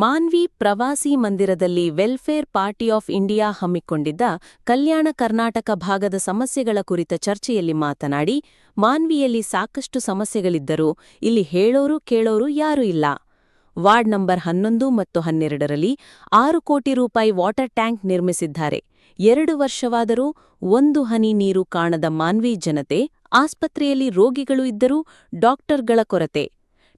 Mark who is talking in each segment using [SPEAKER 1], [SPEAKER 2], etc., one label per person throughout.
[SPEAKER 1] ಮಾನ್ವಿ ಪ್ರವಾಸಿ ಮಂದಿರದಲ್ಲಿ welfare party of India ಹಮ್ಮಿಕೊಂಡಿದ್ದ ಕಲ್ಯಾಣ ಕರ್ನಾಟಕ ಭಾಗದ ಸಮಸ್ಯೆಗಳ ಕುರಿತ ಚರ್ಚೆಯಲ್ಲಿ ಮಾತನಾಡಿ, ಮಾನ್ವಿಯಲ್ಲಿ ಸಾಕಷ್ಟು ಸಮಸ್ಯೆಗಳಿದ್ದರೂ ಇಲ್ಲಿ ಹೇಳೋರು ಕೇಳೋರು ಯಾರೂ ಇಲ್ಲ. ವಾರ್ಡ್ ನಂಬರ್ ಹನ್ನೊಂದು ಮತ್ತು ಹನ್ನೆರಡರಲ್ಲಿ ಆರು ಕೋಟಿ ರೂಪಾಯಿ ವಾಟರ್ ಟ್ಯಾಂಕ್ ನಿರ್ಮಿಸಿದ್ದಾರೆ. ಎರಡು ವರ್ಷವಾದರೂ ಒಂದು ಹನಿ ನೀರು ಕಾಣದ ಮಾನ್ವಿ ಜನತೆ ಆಸ್ಪತ್ರೆಯಲ್ಲಿ ರೋಗಿಗಳು ಇದ್ದರೂ ಡಾಕ್ಟರ್ಗಳ ಕೊರತೆ.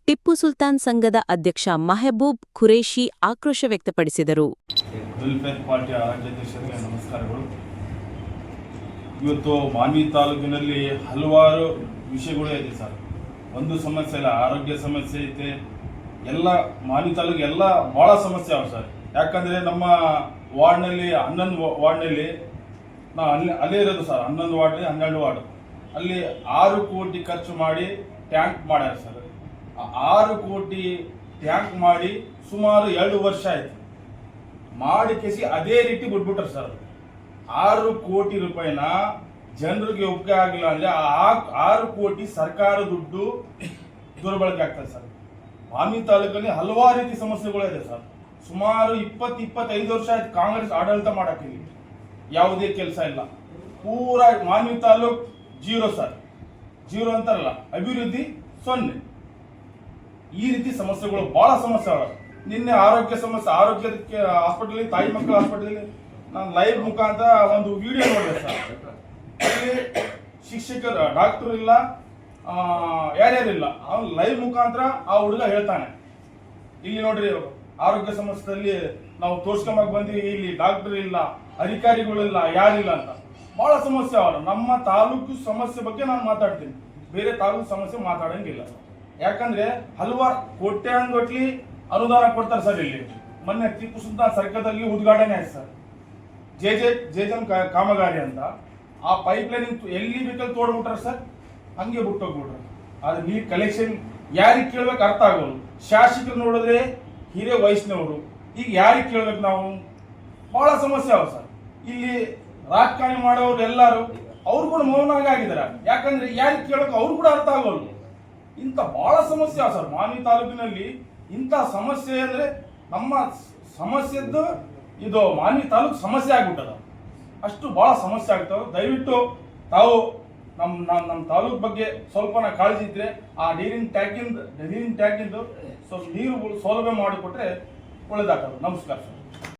[SPEAKER 1] ಟಿಪ್ಪು ಸುಲ್ತಾನ್ ಸಂಘದ ಅಧ್ಯಕ್ಷ ಮೆಹಬೂಬ್ ಖುರೇಶಿ ಆಕ್ರೋಶ ವ್ಯಕ್ತಪಡಿಸಿದರು.
[SPEAKER 2] ಇವತ್ತು ಮಾನ್ವಿ ತಾಲೂಕಿನಲ್ಲಿ ಹಲವಾರು ವಿಷಯಗಳು ಇದೆ ಸರ್. ಒಂದು ಸಮಸ್ಯೆ ಇಲ್ಲ, ಆರೋಗ್ಯ ಸಮಸ್ಯೆ ಐತೆ. ಎಲ್ಲ ಮಾನ್ವಿ ತಾಲೂಕು ಎಲ್ಲ ಭಾಳ ಸಮಸ್ಯೆ ಅವ ಸರ್. ಯಾಕಂದರೆ ನಮ್ಮ ವಾರ್ಡ್ನಲ್ಲಿ, ಹನ್ನೊಂದು ವಾರ್ಡ್ನಲ್ಲಿ, ನಾ ಅಲ್ಲಿ, ಅಲ್ಲೇ ಇರೋದು ಸರ್, ಹನ್ನೊಂದು ವಾರ್ಡ್ ಹನ್ನೆರಡು ವಾರ್ಡ್. ಅಲ್ಲಿ ಆರು ಕೋಟಿ ಖರ್ಚು ಮಾಡಿ ಟ್ಯಾಂಕ್ ಮಾಡ್ಯಾರ ಸರ್. ಆರು ಕೋಟಿ ಟ್ಯಾಂಕ್ ಮಾಡಿ ಸುಮಾರು ಎರಡು ವರ್ಷ ಆಯ್ತು. ಮಾಡಿ ಕೆಸಿ ಅದೇ ರೀತಿ ಬಿಟ್ಬಿಟ್ರೆ ಸರ್. ಆರು ಕೋಟಿ ರೂಪಾಯಿನ ಜನರಿಗೆ ಒಪ್ಪಿಗೆ ಆಗಿಲ್ಲ ಅಂದ್ರೆ ಆರು ಕೋಟಿ ಸರ್ಕಾರ ದುಡ್ಡು ದುರ್ಬಳಕೆ ಆಗ್ತದೆ ಸರ್. ಬಾಮಿ ತಾಲೂಕಲ್ಲಿ ಹಲವಾರು ರೀತಿ ಸಮಸ್ಯೆಗಳಿದೆ ಸರ್. ಸುಮಾರು ಇಪ್ಪತ್ತು, ಇಪ್ಪತ್ತೈದು ವರ್ಷ ಆಯ್ತು ಕಾಂಗ್ರೆಸ್ ಆಡಳಿತ ಮಾಡಕ್ಕೆ ಯಾವುದೇ ಕೆಲಸ ಇಲ್ಲ. ಪೂರ ಮಾನ್ಯ ತಾಲೂಕ್ ಜೀರೋ ಸರ್. ಜೀರೋ ಅಂತಾರಲ್ಲ, ಅಭಿವೃದ್ಧಿ ಸೊನ್ನೆ. ಈ ರೀತಿ ಸಮಸ್ಯೆಗಳು ಬಹಳ ಸಮಸ್ಯೆ ನಿನ್ನೆ ಆರೋಗ್ಯ ಸಮಸ್ಯೆ, ಆರೋಗ್ಯಕ್ಕೆ ಹಾಸ್ಪಿಟಲ್ ತಾಯಿ ಮಕ್ಕಳ ಹಾಸ್ಪಿಟಲ್ ನಾನು ಲೈವ್ ಮುಖಾಂತರ ಒಂದು ವಿಡಿಯೋ ನೋಡಿದೆ ಸರ್. ಅಲ್ಲಿ ಶಿಕ್ಷಕರು, ಡಾಕ್ಟರ್ ಇಲ್ಲ ಯಾರ್ಯಾರಿಲ್ಲ ಅವ್ನು ಲೈವ್ ಮುಖಾಂತರ ಆ ಹುಡುಗ ಹೇಳ್ತಾನೆ. ಇಲ್ಲಿ ನೋಡ್ರಿ, ಆರೋಗ್ಯ ಸಮಸ್ಯೆಯಲ್ಲಿ ನಾವು ತೋರ್ಸ್ಕೊಂಬಕ್ ಬಂದ್ವಿ, ಇಲ್ಲಿ ಡಾಕ್ಟರ್ ಇಲ್ಲ ಅಧಿಕಾರಿಗಳಿಲ್ಲ ಯಾರಿಲ್ಲ ಅಂತ. ಬಹಳ ಸಮಸ್ಯೆ ಅವರು ನಮ್ಮ ತಾಲೂಕು ಸಮಸ್ಯೆ ಬಗ್ಗೆ ನಾನು ಮಾತಾಡ್ತೀನಿ. ಬೇರೆ ತಾಲೂಕು ಸಮಸ್ಯೆ ಮಾತಾಡಂಗಿಲ್ಲ. ಯಾಕಂದ್ರೆ ಹಲವಾರು ಕೋಟ್ಯಾಂಗಟ್ಲಿ ಅನುದಾನ ಕೊಡ್ತಾರೆ ಸರ್ ಇಲ್ಲಿ. ಮೊನ್ನೆ ಟಿಪ್ಪು ಸುಲ್ತಾನ್ ಸರ್ಕಲ್ದಲ್ಲಿ ಉದ್ಘಾಟನೆ ಆಯ್ತು ಸರ್. ಜೆ ಜೆ ಜೆ ಕಾ- ಕಾಮಗಾರಿ ಅಂತ. ಆ ಪೈಪ್ ಲೈನ್ ಎಲ್ಲಿ ಬೇಕಲ್ಲಿ ತೋಡ್ಬಿಟ್ರ ಸರ್? ಹಂಗೆ ಬಿಟ್ಟೋಗ್ಬಿಟ್ರೆ. ಆದ್ರೆ ನೀರು ಕಲೆಕ್ಷನ್ ಯಾರಿಗೆ ಕೇಳ್ಬೇಕು ಅರ್ಥ ಆಗೋದು ಶಾಸಕರು ನೋಡಿದ್ರೆ ಹಿರಿಯ ವಯಸ್ಸಿನವರು ಈಗ ಯಾರಿಗೆ ಕೇಳ್ಬೇಕು ನಾವು? ಬಹಳ ಸಮಸ್ಯೆ ಅವ ಸರ್. ಇಲ್ಲಿ ರಾಜಕಾರಣಿ ಮಾಡೋರು ಎಲ್ಲರೂ, ಅವ್ರು ಕೂಡ ಮೌನ ಆಗಿದ್ದಾರೆ. ಯಾಕಂದ್ರೆ ಯಾರಿಗೆ ಕೇಳೋಕೆ ಅವ್ರು ಕೂಡ ಅರ್ಥ ಆಗೋಲ್ಲ. ಇಂಥ ಬಹಳ ಸಮಸ್ಯೆ ಸರ್. ಮಾನಿ ತಾಲೂಕಿನಲ್ಲಿ ಇಂಥ ಸಮಸ್ಯೆ ಅಂದ್ರೆ ನಮ್ಮ ಸಮಸ್ಯೆದ್ದು ಇದು ಮಾನಿ ತಾಲೂಕು ಸಮಸ್ಯೆ ಆಗ್ಬಿಟ್ಟದ. ಅಷ್ಟು ಬಹಳ ಸಮಸ್ಯೆ ಆಗ್ತವೆ ದಯವಿಟ್ಟು ತಾವು ನಮ್ಮ ನಮ್ಮ ನಮ್ಮ ತಾಲೂಕು ಬಗ್ಗೆ ಸ್ವಲ್ಪ ಕಾಳಜಿ ಇದ್ರೆ ಆ ನೀರಿನ ಟ್ಯಾಂಕಿಂದ, ನೀರಿನ ಟ್ಯಾಂಕಿಂದು ಸ್ವಲ್ಪ ನೀರು ಸೌಲಭ್ಯ ಮಾಡಿಕೊಟ್ರೆ ಒಳ್ಳೇದಾಗ್ತದೆ. ನಮಸ್ಕಾರ ಸರ್.